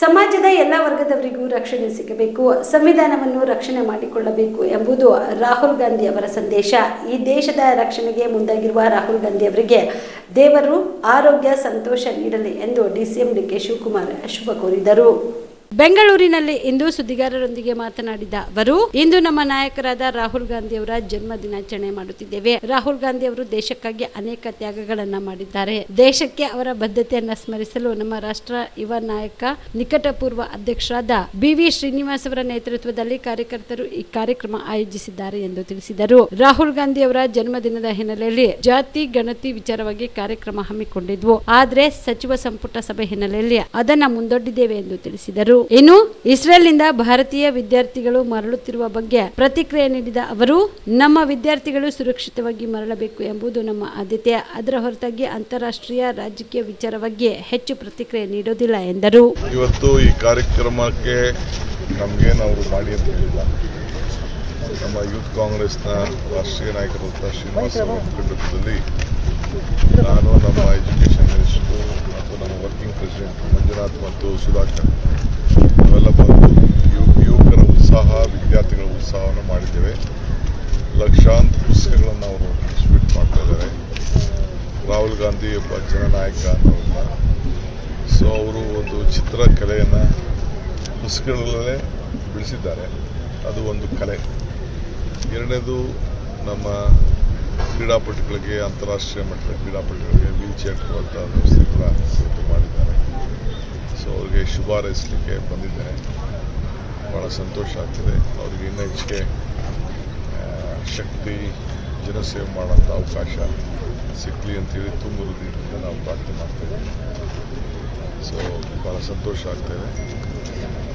ಸಮಾಜದ ಎಲ್ಲ ವರ್ಗದವರಿಗೂ ರಕ್ಷಣೆ ಸಿಗಬೇಕು, ಸಂವಿಧಾನವನ್ನು ರಕ್ಷಣೆ ಮಾಡಿಕೊಳ್ಳಬೇಕು ಎಂಬುದು ರಾಹುಲ್ ಗಾಂಧಿ ಅವರ ಸಂದೇಶ. ಈ ದೇಶದ ರಕ್ಷಣೆಗೆ ಮುಂದಾಗಿರುವ ರಾಹುಲ್ ಗಾಂಧಿ ಅವರಿಗೆ ದೇವರು ಆರೋಗ್ಯ, ಸಂತೋಷ ನೀಡಲಿ ಎಂದು ಡಿಸಿಎಂ ಡಿಕೆ ಶಿವಕುಮಾರ್ ಶುಭ ಕೋರಿದರು. ಬೆಂಗಳೂರಿನಲ್ಲಿ ಇಂದು ಸುದ್ದಿಗಾರರೊಂದಿಗೆ ಮಾತನಾಡಿದ ಅವರು, ಇಂದು ನಮ್ಮ ನಾಯಕರಾದ ರಾಹುಲ್ ಗಾಂಧಿ ಅವರ ಜನ್ಮ ದಿನಾಚರಣೆ ಮಾಡುತ್ತಿದ್ದೇವೆ. ರಾಹುಲ್ ಗಾಂಧಿ ಅವರು ದೇಶಕ್ಕಾಗಿ ಅನೇಕ ತ್ಯಾಗಗಳನ್ನ ಮಾಡಿದ್ದಾರೆ. ದೇಶಕ್ಕೆ ಅವರ ಬದ್ಧತೆಯನ್ನ ಸ್ಮರಿಸಲು ನಮ್ಮ ರಾಷ್ಟ್ರ ಯುವ ನಾಯಕ, ನಿಕಟಪೂರ್ವ ಅಧ್ಯಕ್ಷರಾದ ಬಿವಿ ಶ್ರೀನಿವಾಸ್ ಅವರ ನೇತೃತ್ವದಲ್ಲಿ ಕಾರ್ಯಕರ್ತರು ಈ ಕಾರ್ಯಕ್ರಮ ಆಯೋಜಿಸಿದ್ದಾರೆ ಎಂದು ತಿಳಿಸಿದರು. ರಾಹುಲ್ ಗಾಂಧಿ ಅವರ ಜನ್ಮದಿನದ ಹಿನ್ನೆಲೆಯಲ್ಲಿ ಜಾತಿ, ಗಣತಿ ವಿಚಾರವಾಗಿ ಕಾರ್ಯಕ್ರಮ ಹಮ್ಮಿಕೊಂಡಿದ್ವು. ಆದರೆ ಸಚಿವ ಸಂಪುಟ ಸಭೆ ಹಿನ್ನೆಲೆಯಲ್ಲಿ ಅದನ್ನ ಮುಂದೊಡ್ಡಿದ್ದೇವೆ ಎಂದು ತಿಳಿಸಿದರು. ಇನ್ನು ಇಸ್ರೇಲ್ನಿಂದ ಭಾರತೀಯ ವಿದ್ಯಾರ್ಥಿಗಳು ಮರಳುತ್ತಿರುವ ಬಗ್ಗೆ ಪ್ರತಿಕ್ರಿಯೆ ನೀಡಿದ ಅವರು, ನಮ್ಮ ವಿದ್ಯಾರ್ಥಿಗಳು ಸುರಕ್ಷಿತವಾಗಿ ಮರಳಬೇಕು ಎಂಬುದು ನಮ್ಮ ಆದ್ಯತೆ. ಅದರ ಹೊರತಾಗಿ ಅಂತಾರಾಷ್ಟ್ರೀಯ ರಾಜಕೀಯ ವಿಚಾರವಾಗಿ ಹೆಚ್ಚು ಪ್ರತಿಕ್ರಿಯೆ ನೀಡೋದಿಲ್ಲ ಎಂದರು. ಇವತ್ತು ಈ ಕಾರ್ಯಕ್ರಮಕ್ಕೆ ನಮಗೇನು ಅವರು ಮಾಡಿ ಅಂತ ನಮ್ಮ ಯೂತ್ ಕಾಂಗ್ರೆಸ್ನ ರಾಷ್ಟ್ರೀಯ ನಾಯಕರು ಶ್ರೀನಿವಾಸ ಕುಟುಂಬದಲ್ಲಿ ನಾನು ನಮ್ಮ ಎಜುಕೇಷನ್ ಮಿನಿಸ್ಟ್ರು ಮತ್ತು ನಮ್ಮ ವರ್ಕಿಂಗ್ ಪ್ರೆಸಿಡೆಂಟ್ ಮಂಜುನಾಥ್ ಮತ್ತು ಸುಧಾಕರ್ ನಾವೆಲ್ಲ ಬಂದು ಯುವಕರ ಉತ್ಸಾಹ, ವಿದ್ಯಾರ್ಥಿಗಳ ಉತ್ಸಾಹವನ್ನು ಮಾಡಿದ್ದೇವೆ. ಲಕ್ಷಾಂತರ ಪುಸ್ತಕಗಳನ್ನು ಅವರು ಡಿಸ್ಟ್ರಿಬ್ಯೂಟ್ ಮಾಡ್ತಾ ಇದ್ದಾರೆ. ರಾಹುಲ್ ಗಾಂಧಿ ಒಬ್ಬ ಜನನಾಯಕ ಅನ್ನೋದನ್ನ. ಸೊ ಅವರು ಒಂದು ಚಿತ್ರಕಲೆಯನ್ನು ಪುಸ್ತಕಗಳಲ್ಲೇ ಬಿಡಿಸಿದ್ದಾರೆ. ಅದು ಒಂದು ಕಲೆ. ಎರಡನೇದು ನಮ್ಮ ಕ್ರೀಡಾಪಟುಗಳಿಗೆ, ಅಂತಾರಾಷ್ಟ್ರೀಯ ಮಟ್ಟದ ಕ್ರೀಡಾಪಟುಗಳಿಗೆ ವೀಲ್ ಚೇರ್ ಕೊಡುವಂಥ ವ್ಯವಸ್ಥೆ ಮಾಡಿದ್ದಾರೆ. ಸೊ ಅವ್ರಿಗೆ ಶುಭ ಹಾರೈಸಲಿಕ್ಕೆ ಬಂದಿದ್ದೇನೆ. ಭಾಳ ಸಂತೋಷ ಆಗ್ತಿದೆ. ಅವರಿಗೆ ಇನ್ನೂ ಹೆಚ್ಚಿಗೆ ಶಕ್ತಿ ಜನಸೇವೆ ಮಾಡೋಂಥ ಅವಕಾಶ ಸಿಕ್ಕಲಿ ಅಂತೇಳಿ ತುಂಬ ಹೃದಯದಿಂದ ನಾವು ಪ್ರಾರ್ಥನೆ ಮಾಡ್ತೇವೆ ಸೊ ಭಾಳ ಸಂತೋಷ ಆಗ್ತಾಯಿದೆ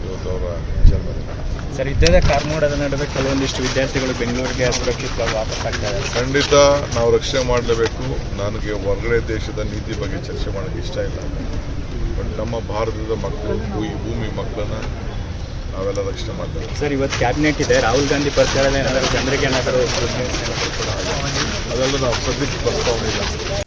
ಇವತ್ತು ಅವರ ಜನ್ಮದಿನ. ಸರ್ ಇದ್ದೇ ಕಾರ್ಮೋಡದ ನಡುವೆ ಕೆಲವೊಂದಿಷ್ಟು ವಿದ್ಯಾರ್ಥಿಗಳು ಬೆಂಗಳೂರಿಗೆ ಸುರಕ್ಷಿತವಾಗಿ ವಾಪಸ್ ಆಗ್ತಾರೆ ಖಂಡಿತ ನಾವು ರಕ್ಷಣೆ ಮಾಡಲೇಬೇಕು. ನನಗೆ ಹೊರಗಡೆ ದೇಶದ ನೀತಿ ಬಗ್ಗೆ ಚರ್ಚೆ ಮಾಡೋಕ್ಕೆ ಇಷ್ಟ ಇಲ್ಲ. ನಮ್ಮ ಭಾರತದ ಮಕ್ಕಳು ಭೂ- ಈ ಭೂಮಿ ಮಕ್ಕಳನ್ನ ನಾವೆಲ್ಲ ರಕ್ಷಣೆ ಮಾಡ್ತೇವೆ ಸರ್ ಇವತ್ತು ಕ್ಯಾಬಿನೆಟ್ ಇದೆ. ರಾಹುಲ್ ಗಾಂಧಿ ಪ್ರಚಾರದ ಏನಾದರೂ ಜನರಿಗೆ ಏನಾದರೂ ಅದೆಲ್ಲ ನಾವು ಸದ್ಯಕ್ಕೆ ಪ್ರಸ್ತಾವನೆ ಇಲ್ಲ.